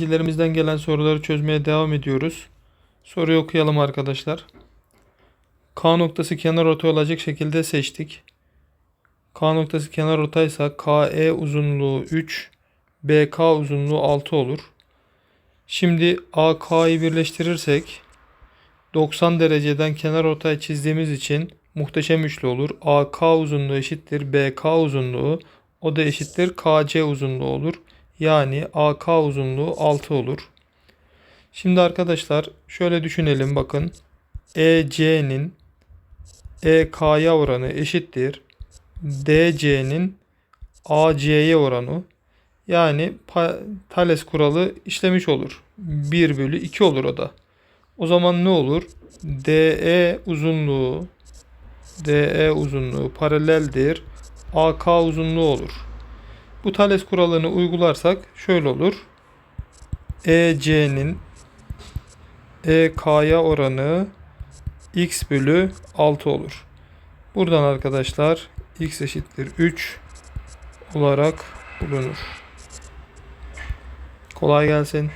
Öğrencilerimizden gelen soruları çözmeye devam ediyoruz. Soruyu okuyalım arkadaşlar. K noktası kenar ortay olacak şekilde seçtik. K noktası kenar ortaysa KE uzunluğu 3, BK uzunluğu 6 olur. Şimdi AK'yı birleştirirsek 90 dereceden kenar ortay çizdiğimiz için muhteşem üçlü olur. AK uzunluğu eşittir BK uzunluğu. O da eşittir KC uzunluğu olur. Yani AK uzunluğu 6 olur. Şimdi arkadaşlar şöyle düşünelim bakın. EC'nin EK'ya oranı eşittir. DC'nin AC'ye oranı. Yani Thales kuralı işlemiş olur. 1 bölü 2 olur o da. O zaman ne olur? DE uzunluğu DE uzunluğu paraleldir. AK uzunluğu olur. Bu Thales kuralını uygularsak şöyle olur. EC'nin EK'ya oranı x bölü 6 olur. Buradan arkadaşlar x eşittir 3 olarak bulunur. Kolay gelsin.